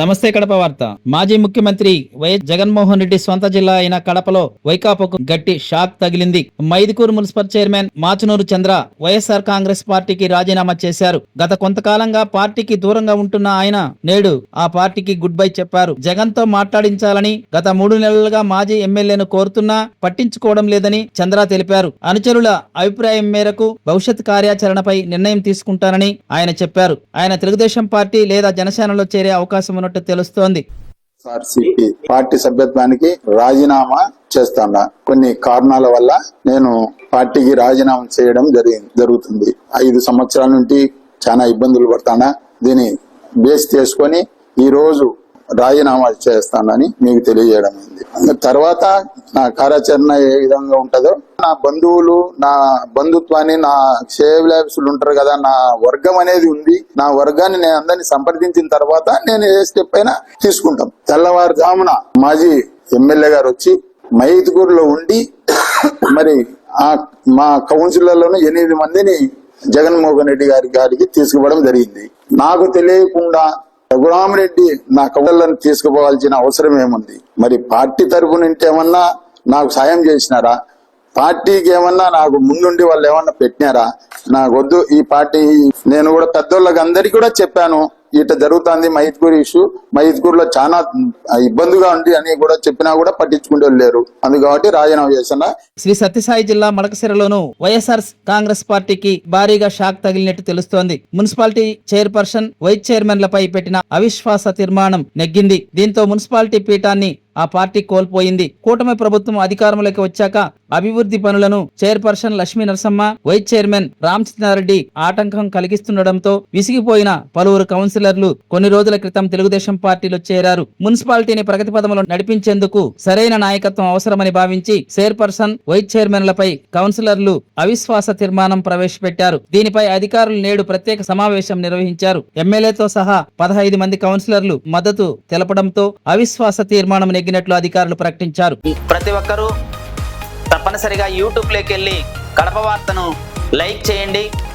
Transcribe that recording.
నమస్తే కడప వార్త. మాజీ ముఖ్యమంత్రి వైఎస్ జగన్మోహన్ రెడ్డి స్వంత జిల్లా అయిన కడపలో వైకాపాకు గట్టి షాక్ తగిలింది. Mydukur municipal chairman Machunuru Chandra YSR Congress పార్టీకి రాజీనామా చేశారు. గత కొంతకాలంగా పార్టీకి దూరంగా ఉంటున్న ఆయన నేడు ఆ పార్టీకి గుడ్ బై చెప్పారు. జగన్తో మాట్లాడించాలని గత మూడు నెలలుగా మాజీ ఎమ్మెల్యేను కోరుతున్నా పట్టించుకోవడం లేదని చంద్ర తెలిపారు. అనుచరుల అభిప్రాయం మేరకు భవిష్యత్ కార్యాచరణపై నిర్ణయం తీసుకుంటానని ఆయన చెప్పారు. ఆయన తెలుగుదేశం పార్టీ లేదా జనసేనలో చేరే అవకాశం ఉన్నట్టు తెలుస్తోంది. పార్టీ సభ్యత్వానికి రాజీనామా చేస్తాను కొన్ని కారణాల వల్ల నేను పార్టీకి రాజీనామా చేయడం జరిగింది జరుగుతుంది. ఐదు సంవత్సరాల నుండి చాలా ఇబ్బందులు పడతానా? దీన్ని బేస్ చేసుకొని ఈ రోజు రాజీనామా చేస్తానని మీకు తెలియజేయడం అయింది తర్వాత నా కార్యాచరణ ఏ విధంగా ఉంటుందో నా బంధువులు నా బంధుత్వాన్ని నా శ్రేయభిలాషులు ఉంటారు కదా నా వర్గం అనేది ఉంది. నా వర్గాన్ని నేను అందరినీ సంప్రదించిన తర్వాత నేను ఏ స్టెప్ అయినా తీసుకుంటాం. తెల్లవారుజామున మాజీ ఎమ్మెల్యే గారు వచ్చి మైదుగూరులో ఉండి మరి ఆ మా కౌన్సిలర్లను ఎనిమిది మందిని జగన్మోహన్ రెడ్డి గారి గారికి తీసుకుపోవడం జరిగింది. నాకు తెలియకుండా రఘురామరెడ్డి నా కౌన్సిలర్లను తీసుకుపోవాల్సిన అవసరం ఏముంది? మరి పార్టీ తరపు నుండి ఏమన్నా నాకు సాయం చేసినారా? పార్టీకి ఏమన్నా నాకు ముందుండి వాళ్ళు ఏమన్నా పెట్టినారా? నాకు వద్దు ఈ పార్టీ నేను కూడా పెద్దోళ్ళకి అందరికీ కూడా చెప్పాను. ఇట్లా జరుగుతుంది మైత్కూర్ ఇష్యూ. మైత్కూర్ చాలా ఇబ్బందిగా ఉంది అని కూడా చెప్పినా కూడా పట్టించుకుంటూ లేరు. అందు కాబట్టి రాజీనామా చేసిన శ్రీ సత్యసాయి జిల్లా మడకసిరలోను వైఎస్ఆర్ కాంగ్రెస్ పార్టీకి భారీగా షాక్ తగిలినట్టు తెలుస్తోంది. మున్సిపాలిటీ చైర్పర్సన్ వైస్ చైర్మన్లపై పెట్టిన అవిశ్వాస తీర్మానం నెగ్గింది. దీంతో మున్సిపాలిటీ పీఠాన్ని ఆ పార్టీ కోల్పోయింది. కూటమి ప్రభుత్వం అధికారంలోకి వచ్చాక అభివృద్ధి పనులను chairperson Lakshmi Narasamma vice chairman Ramachandra Reddy ఆటంకం కలిగిస్తుండటంతో విసిగిపోయిన పలువురు కౌన్సిలర్లు కొన్ని రోజుల క్రితం తెలుగుదేశం పార్టీలో చేరారు. మున్సిపాలిటీని ప్రగతి పథంలో నడిపించేందుకు సరైన నాయకత్వం అవసరమని భావించి చైర్పర్సన్ వైస్ చైర్మన్లపై కౌన్సిలర్లు అవిశ్వాస తీర్మానం ప్రవేశపెట్టారు. దీనిపై అధికారులు నేడు ప్రత్యేక సమావేశం నిర్వహించారు. ఎమ్మెల్యేతో సహా పదహైదు మంది కౌన్సిలర్లు మద్దతు తెలపడంతో అవిశ్వాస తీర్మానం నెగ్గినట్లు అధికారులు ప్రకటించారు. ప్రతి ఒక్కరూ తప్పనిసరిగా యూట్యూబ్లోకి వెళ్ళి కడప వార్తను లైక్ చేయండి.